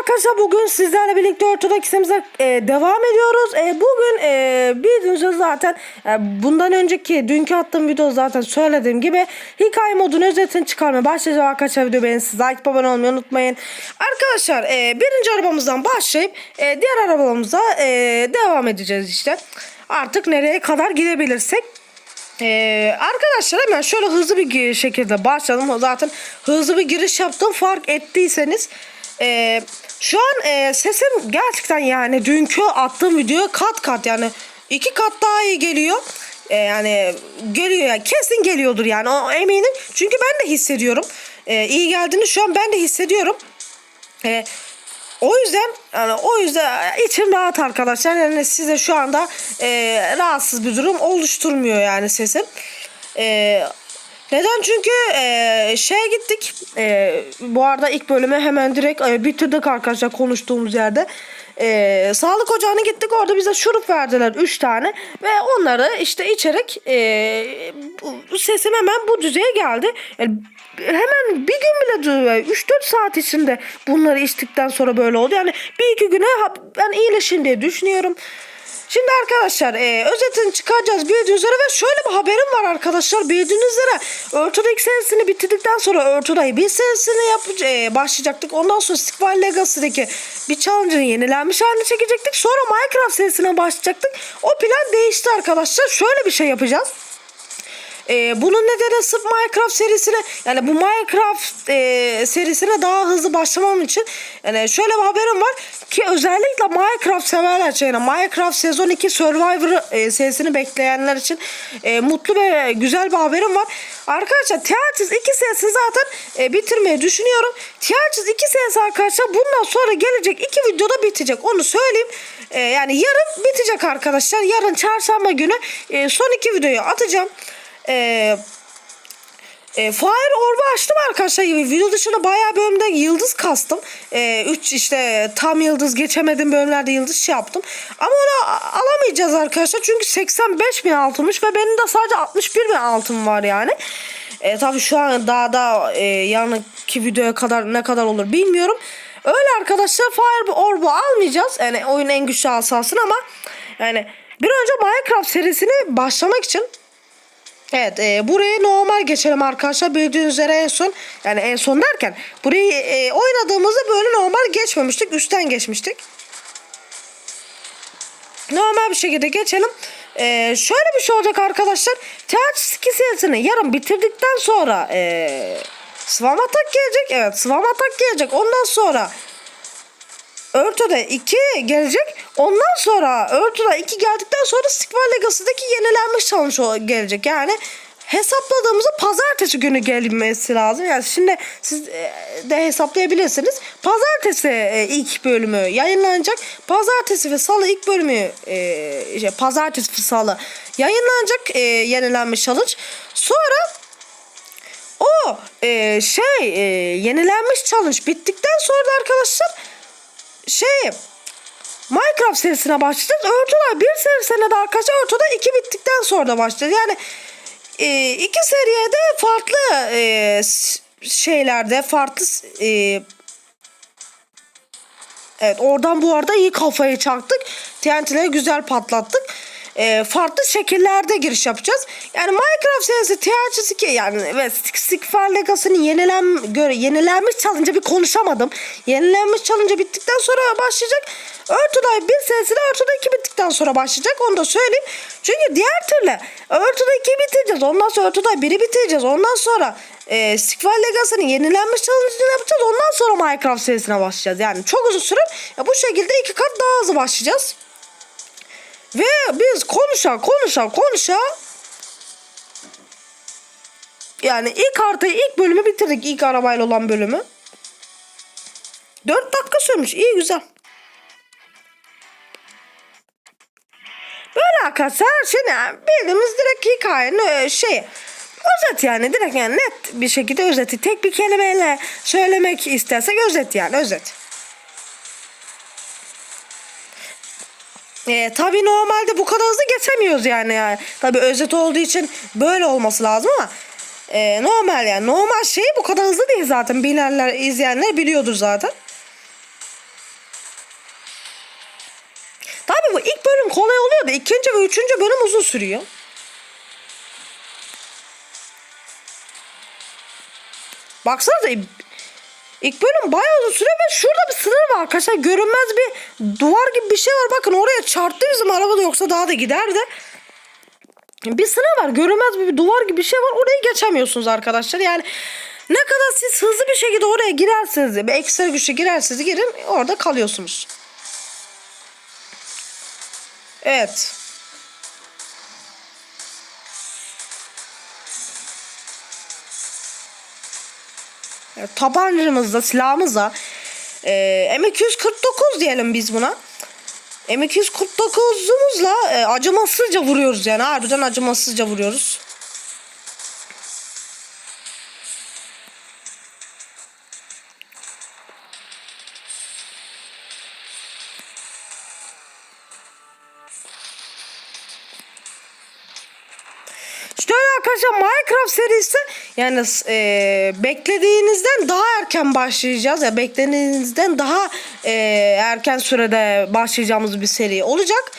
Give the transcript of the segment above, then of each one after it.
arkadaşlar bugün sizlerle birlikte ortada kisemize e, devam ediyoruz. E, bugün e, bildiğiniz zaten e, bundan önceki dünkü attığım video zaten söylediğim gibi hikaye modunun özetini çıkarmaya başlayacağım arkadaşlar video beğenirsiniz. Like abone olmayı unutmayın. Arkadaşlar e, birinci arabamızdan başlayıp e, diğer arabamıza e, devam edeceğiz işte. Artık nereye kadar gidebilirsek. Ee, arkadaşlar hemen şöyle hızlı bir şekilde başladım. Zaten hızlı bir giriş yaptım. Fark ettiyseniz. Ee, şu an e, sesim gerçekten yani dünkü attığım videoya kat kat yani iki kat daha iyi geliyor. Ee, yani geliyor yani kesin geliyordur yani o eminim. Çünkü ben de hissediyorum. Ee, iyi geldiğini şu an ben de hissediyorum. Ee, o yüzden yani o yüzden içim rahat arkadaşlar. Yani size şu anda e, rahatsız bir durum oluşturmuyor yani sesim. E, neden? Çünkü e, şeye gittik. E, bu arada ilk bölümü hemen direkt e, bitirdik arkadaşlar konuştuğumuz yerde. E, sağlık ocağına gittik. Orada bize şurup verdiler 3 tane. Ve onları işte içerek e, sesim hemen bu düzeye geldi. Yani hemen bir gün bile duruyor. 3-4 saat içinde bunları içtikten sonra böyle oldu. Yani bir iki güne ben iyileşin diye düşünüyorum. Şimdi arkadaşlar e, özetini çıkaracağız bildiğiniz üzere ve şöyle bir haberim var arkadaşlar bildiğiniz üzere Örtü'de ilk serisini bitirdikten sonra Örtü'de bir serisini yap, e, başlayacaktık. Ondan sonra Squall Legacy'deki bir challenge'ın yenilenmiş halini çekecektik. Sonra Minecraft serisine başlayacaktık. O plan değişti arkadaşlar. Şöyle bir şey yapacağız ee, bunun nedeni sırf Minecraft serisine yani bu Minecraft e, serisine daha hızlı başlamam için yani şöyle bir haberim var ki özellikle Minecraft severler için yani Minecraft sezon 2 Survivor e, serisini bekleyenler için e, mutlu ve güzel bir haberim var. Arkadaşlar Teatis 2 serisini zaten e, bitirmeyi düşünüyorum. Teatis 2 serisi arkadaşlar bundan sonra gelecek iki videoda bitecek onu söyleyeyim. E, yani yarın bitecek arkadaşlar. Yarın çarşamba günü e, son iki videoyu atacağım. Eee e, Fire Orb'u açtım arkadaşlar. Video dışında bayağı bölümde yıldız kastım. 3 işte tam yıldız geçemedim bölümlerde yıldız şey yaptım. Ama onu alamayacağız arkadaşlar. Çünkü 85 bin altınmış ve benim de sadece 61 bin altın var yani. E, tabii şu an daha da e, yarınki videoya kadar ne kadar olur bilmiyorum. Öyle arkadaşlar Fire Orb'u almayacağız. Yani oyun en güçlü asasın ama yani bir önce Minecraft serisini başlamak için Evet e, burayı normal geçelim arkadaşlar bildiğiniz üzere en son yani en son derken burayı e, oynadığımızda böyle normal geçmemiştik üstten geçmiştik. Normal bir şekilde geçelim. E, şöyle bir şey olacak arkadaşlar. Teaç 2 serisini yarın bitirdikten sonra e, Swarm Attack gelecek. Evet Swarm Attack gelecek. Ondan sonra Örtü'de 2 gelecek. Ondan sonra Örtü'de 2 geldikten sonra Squall Legacy'deki yenilenmiş challenge gelecek. Yani hesapladığımızda pazartesi günü gelmesi lazım. Yani şimdi siz e, de hesaplayabilirsiniz. Pazartesi e, ilk bölümü yayınlanacak. Pazartesi ve salı ilk bölümü e, şey, pazartesi ve salı yayınlanacak e, yenilenmiş challenge. Sonra o şey yenilenmiş challenge bittikten sonra da arkadaşlar şey Minecraft serisine başlayacağız. Örtüler bir serisine de arkadaşlar Örtü'de iki bittikten sonra da başlayacağız. Yani e, iki seriye de farklı e, şeylerde farklı e, Evet oradan bu arada iyi kafayı çaktık. TNT'leri güzel patlattık. Ee, farklı şekillerde giriş yapacağız. Yani Minecraft serisi THC 2 yani ve Stickfire Legacy'nin yenilen, göre, yenilenmiş çalınca bir konuşamadım. Yenilenmiş çalınca bittikten sonra başlayacak. Örtüday 1 serisi de Örtüday 2 bittikten sonra başlayacak. Onu da söyleyeyim. Çünkü diğer türlü Örtüday 2 bitireceğiz. Ondan sonra Örtüday 1'i bitireceğiz. Ondan sonra e, Stickfire Legacy'nin yenilenmiş challenge'ını yapacağız. Ondan sonra Minecraft serisine başlayacağız. Yani çok uzun süre bu şekilde iki kat daha hızlı başlayacağız. Ve biz konuşa konuşa konuşa yani ilk haritayı ilk bölümü bitirdik. ilk arabayla olan bölümü. 4 dakika sürmüş. İyi güzel. Böyle arkadaşlar şimdi bildiğimiz direkt hikayenin e, şey özet yani direkt yani net bir şekilde özeti tek bir kelimeyle söylemek istersek özet yani özet. E, tabii normalde bu kadar hızlı geçemiyoruz yani. yani. Tabii özet olduğu için böyle olması lazım ama e, normal yani. Normal şey bu kadar hızlı değil zaten. Bilenler, izleyenler biliyordur zaten. Tabii bu ilk bölüm kolay oluyor da ikinci ve üçüncü bölüm uzun sürüyor. Baksana da ilk bölüm bayağı uzun sürüyor ve şurada bir sınır var arkadaşlar. Görünmez bir duvar gibi bir şey var. Bakın oraya çarptı bizim arabada yoksa daha da giderdi. Bir sınır var. Görünmez bir duvar gibi bir şey var. Orayı geçemiyorsunuz arkadaşlar. Yani ne kadar siz hızlı bir şekilde oraya girerseniz, bir ekstra güçle girerseniz girin orada kalıyorsunuz. Evet. Evet, tabancamızla, silahımızla e, M249 diyelim biz buna. M249'umuzla e, acımasızca vuruyoruz yani. Harbiden acımasızca vuruyoruz. Arkadaşlar Minecraft serisi yani e, beklediğinizden daha erken başlayacağız. Ya beklediğinizden daha e, erken sürede başlayacağımız bir seri olacak.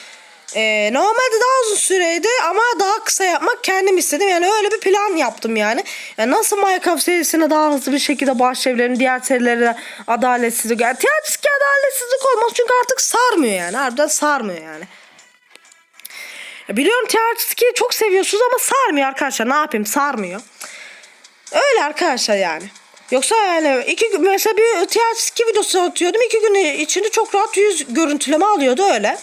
E, normalde daha uzun süreydi ama daha kısa yapmak kendim istedim. Yani öyle bir plan yaptım yani. yani nasıl Minecraft serisine daha hızlı bir şekilde başlayabilirim. Diğer serilere adaletsizlik. Yani Tiyatroski adaletsizlik olmaz çünkü artık sarmıyor yani. Harbiden sarmıyor yani. Biliyorum Tiyatroski'yi çok seviyorsunuz ama sarmıyor arkadaşlar. Ne yapayım sarmıyor. Öyle arkadaşlar yani. Yoksa yani iki mesela bir Tiyatroski videosu atıyordum. iki gün içinde çok rahat yüz görüntüleme alıyordu öyle.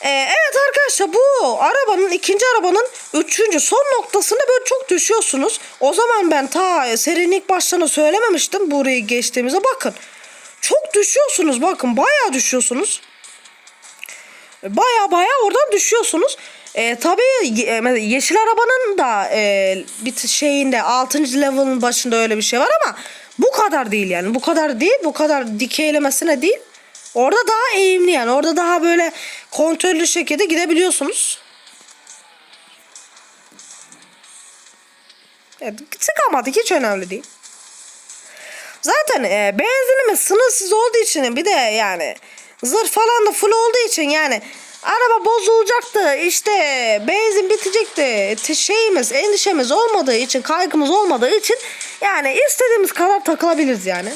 Ee, evet arkadaşlar bu arabanın ikinci arabanın üçüncü son noktasında böyle çok düşüyorsunuz. O zaman ben ta serinin ilk başlarına söylememiştim burayı geçtiğimize bakın. Çok düşüyorsunuz bakın bayağı düşüyorsunuz. Baya baya oradan düşüyorsunuz. E, tabii e, yeşil arabanın da e, bir şeyinde 6. level'ın başında öyle bir şey var ama bu kadar değil yani. Bu kadar değil. Bu kadar dikeylemesine değil. Orada daha eğimli yani. Orada daha böyle kontrollü şekilde gidebiliyorsunuz. Evet, çıkamadık hiç önemli değil. Zaten e, benzinimiz sınırsız olduğu için bir de yani zırh falan da full olduğu için yani araba bozulacaktı işte benzin bitecekti T- şeyimiz endişemiz olmadığı için kaygımız olmadığı için yani istediğimiz kadar takılabiliriz yani.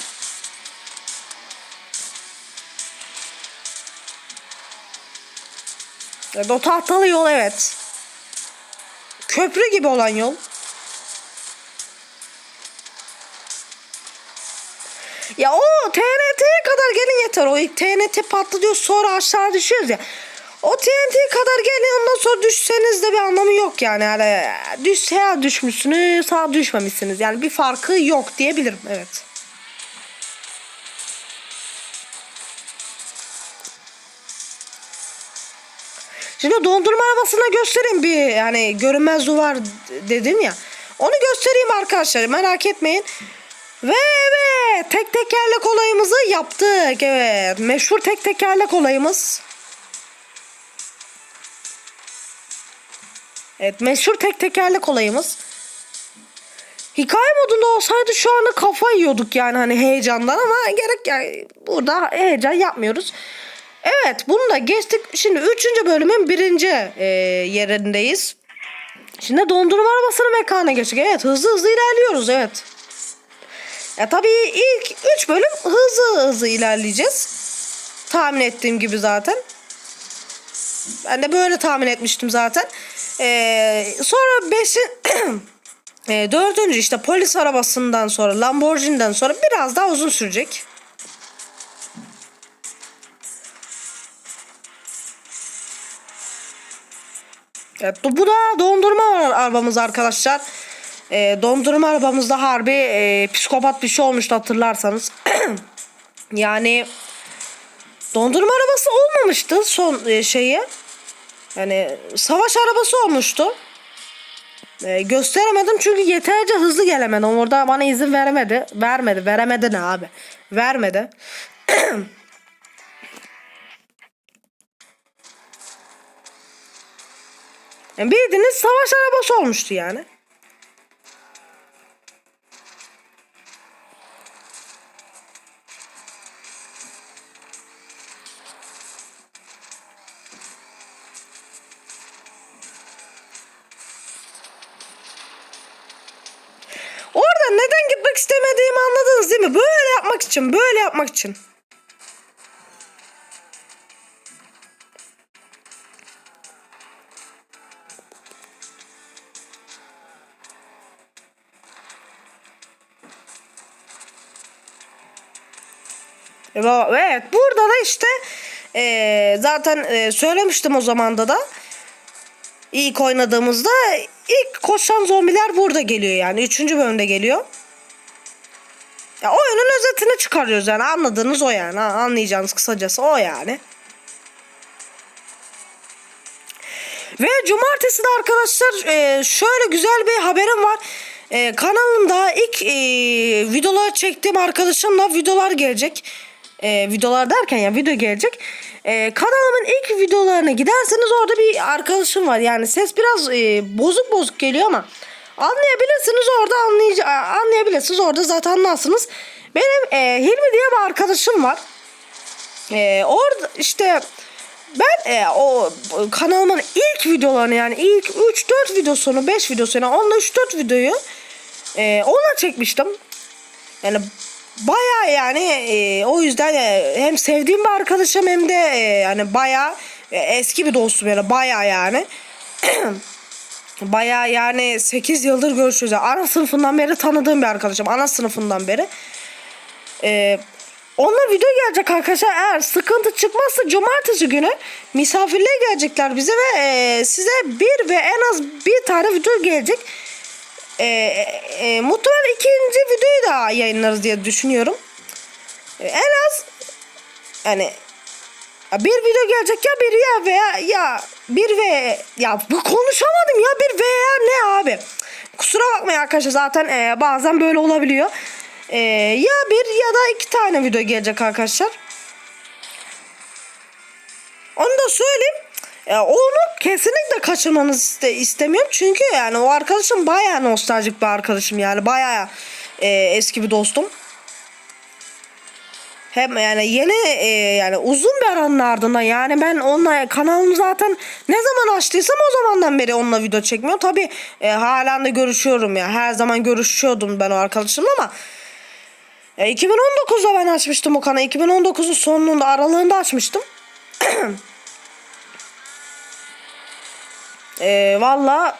Evet, o tahtalı yol evet. Köprü gibi olan yol. Ya o TNT'ye kadar gelin yeter. O ilk TNT patlıyor sonra aşağı düşüyoruz ya. O TNT'ye kadar gelin ondan sonra düşseniz de bir anlamı yok yani. yani düş, ya düşmüşsünüz sağ düşmemişsiniz. Yani bir farkı yok diyebilirim evet. Şimdi dondurma arabasına göstereyim bir yani görünmez duvar dedim ya. Onu göstereyim arkadaşlar merak etmeyin. Ve evet tek tekerlek olayımızı yaptık. Evet meşhur tek tekerlek olayımız. Evet meşhur tek tekerlek olayımız. Hikaye modunda olsaydı şu anda kafa yiyorduk yani hani heyecandan ama gerek yani burada heyecan yapmıyoruz. Evet bunu da geçtik. Şimdi üçüncü bölümün birinci e, yerindeyiz. Şimdi dondurma arabasının mekana geçtik. Evet hızlı hızlı ilerliyoruz evet. Ya tabii ilk 3 bölüm hızlı hızlı ilerleyeceğiz. Tahmin ettiğim gibi zaten. Ben de böyle tahmin etmiştim zaten. Ee, sonra 5'in e, dördüncü işte polis arabasından sonra Lamborghini'den sonra biraz daha uzun sürecek. Evet, bu da dondurma arabamız arkadaşlar. E, dondurma arabamızda harbi e, psikopat bir şey olmuştu hatırlarsanız. yani dondurma arabası olmamıştı son e, şeyi. Yani savaş arabası olmuştu. E, gösteremedim çünkü yeterince hızlı gelemedim. Orada bana izin veremedi. Vermedi. Veremedi ne abi? Vermedi. yani bildiğiniz savaş arabası olmuştu yani. Mi? Böyle yapmak için, böyle yapmak için. Evet burada da işte eee, zaten eee, söylemiştim o zamanda da ilk oynadığımızda ilk koşan zombiler burada geliyor yani. Üçüncü bölümde geliyor. Özetini çıkarıyoruz yani anladığınız o yani anlayacağınız kısacası o yani. Ve cumartesi de arkadaşlar e, şöyle güzel bir haberim var. E, kanalımda ilk e, videolar çektiğim arkadaşımla videolar gelecek. E, videolar derken ya video gelecek. E, kanalımın ilk videolarına giderseniz orada bir arkadaşım var. Yani ses biraz e, bozuk bozuk geliyor ama anlayabilirsiniz orada anlayıcı anlayabilirsiniz orada zaten anlarsınız. Benim e, Hilmi diye bir arkadaşım var. E, orada işte ben e, o kanalımın ilk videolarını yani ilk 3-4 videosunu 5 videosunu onunla 3-4 videoyu e, ona çekmiştim. Yani baya yani e, o yüzden e, hem sevdiğim bir arkadaşım hem de e, yani baya e, eski bir dostum yani baya yani. baya yani 8 yıldır görüşüyoruz. Yani ana sınıfından beri tanıdığım bir arkadaşım. Ana sınıfından beri. Eee Onunla video gelecek arkadaşlar. Eğer sıkıntı çıkmazsa cumartesi günü misafirliğe gelecekler bize ve e, size bir ve en az bir tane video gelecek. E, e, muhtemelen ikinci videoyu da yayınlarız diye düşünüyorum. E, en az yani ya bir video gelecek ya bir ya veya ya bir ve ya bu konuşamadım ya bir veya ne abi. Kusura bakmayın arkadaşlar zaten e, bazen böyle olabiliyor. Ee, ya bir ya da iki tane video gelecek arkadaşlar. Onu da söyleyeyim. Ee, onu kesinlikle kaçırmanızı iste, istemiyorum. Çünkü yani o arkadaşım bayağı nostaljik bir arkadaşım yani. Bayağı e, eski bir dostum. Hem yani yeni e, yani uzun bir aranın ardından yani ben onunla kanalımı zaten ne zaman açtıysam o zamandan beri onunla video çekmiyorum. Tabi e, halen de görüşüyorum ya. Her zaman görüşüyordum ben o arkadaşımla ama ya 2019'da ben açmıştım o kanalı. 2019'un sonunda aralığında açmıştım. e, Valla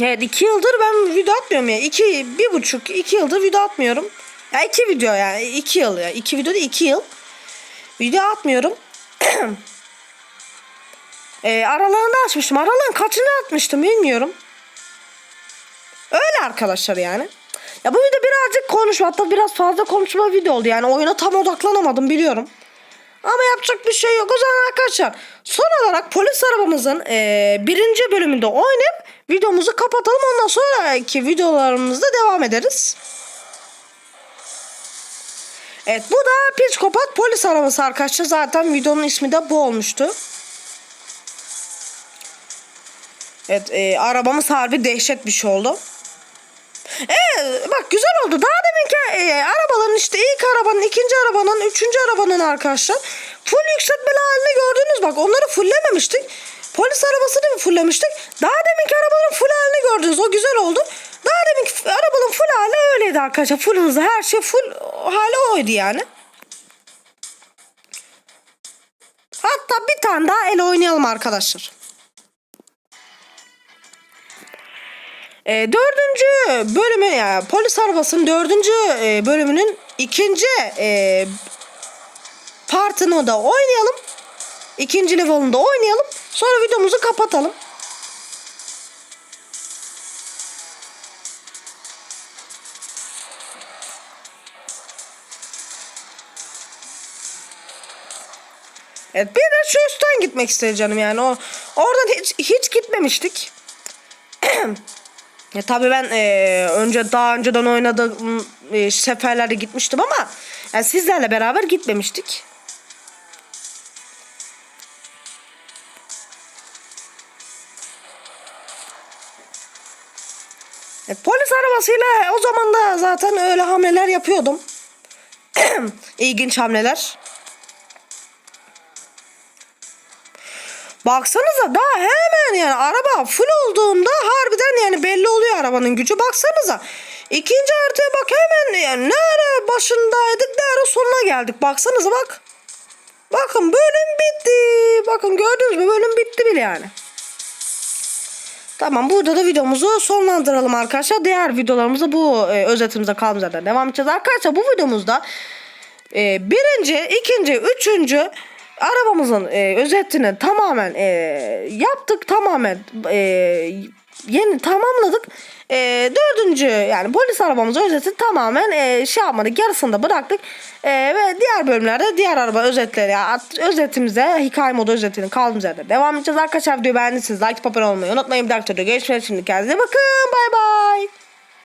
Evet iki yıldır ben video atmıyorum ya. iki, bir buçuk, iki yıldır video atmıyorum. Ya iki video yani. iki yıl ya. iki video değil iki yıl. Video atmıyorum. e, aralığında açmıştım. Aralığın kaçını atmıştım bilmiyorum. Öyle arkadaşlar yani. Ya bu video birazcık konuşma hatta biraz fazla konuşma video oldu yani oyuna tam odaklanamadım biliyorum. Ama yapacak bir şey yok o zaman arkadaşlar. Son olarak polis arabamızın e, birinci bölümünde oynayıp videomuzu kapatalım. Ondan sonraki videolarımızda devam ederiz. Evet bu da psikopat polis arabası arkadaşlar. Zaten videonun ismi de bu olmuştu. Evet e, arabamız harbi dehşet bir şey oldu. Ee, bak güzel oldu. Daha deminki e, arabaların işte ilk arabanın, ikinci arabanın, üçüncü arabanın arkadaşlar full yükseltmeli halini gördünüz. Bak onları fulllememiştik. Polis arabasını mı fulllemiştik? Daha deminki arabaların full halini gördünüz. O güzel oldu. Daha deminki arabanın full hali öyleydi arkadaşlar. Full hızı her şey full hali oydu yani. Hatta bir tane daha el oynayalım arkadaşlar. E, dördüncü bölümü yani polis arabasının dördüncü e, bölümünün ikinci e, partını da oynayalım. İkinci level'ını da oynayalım. Sonra videomuzu kapatalım. Evet bir de şu üstten gitmek istedim canım yani o oradan hiç hiç gitmemiştik. Ya tabii ben e, önce daha önceden oynadığım e, seferlerde gitmiştim ama yani sizlerle beraber gitmemiştik. E, polis arabasıyla o zaman da zaten öyle hamleler yapıyordum. İlginç hamleler. Baksanıza daha hemen yani araba full olduğunda harbiden yani belli oluyor arabanın gücü. Baksanıza. İkinci haritaya bak hemen yani ne ara başındaydık. Nerede sonuna geldik. Baksanıza bak. Bakın bölüm bitti. Bakın gördünüz mü bölüm bitti bile yani. Tamam burada da videomuzu sonlandıralım arkadaşlar. Diğer videolarımızda bu e, özetimize yerden devam edeceğiz. Arkadaşlar bu videomuzda e, birinci, ikinci, üçüncü arabamızın e, özetini tamamen e, yaptık. Tamamen e, yeni tamamladık. E, dördüncü yani polis arabamızın özeti tamamen e, şey yapmadık. Yarısında bıraktık. E, ve diğer bölümlerde diğer araba özetleri at- özetimize hikaye modu özetinin kaldığımız yerde devam edeceğiz. Arkadaşlar videoyu beğendiyseniz like, abone olmayı unutmayın. Bir videoda görüşmek. Şimdi kendinize bakın. Bay bay.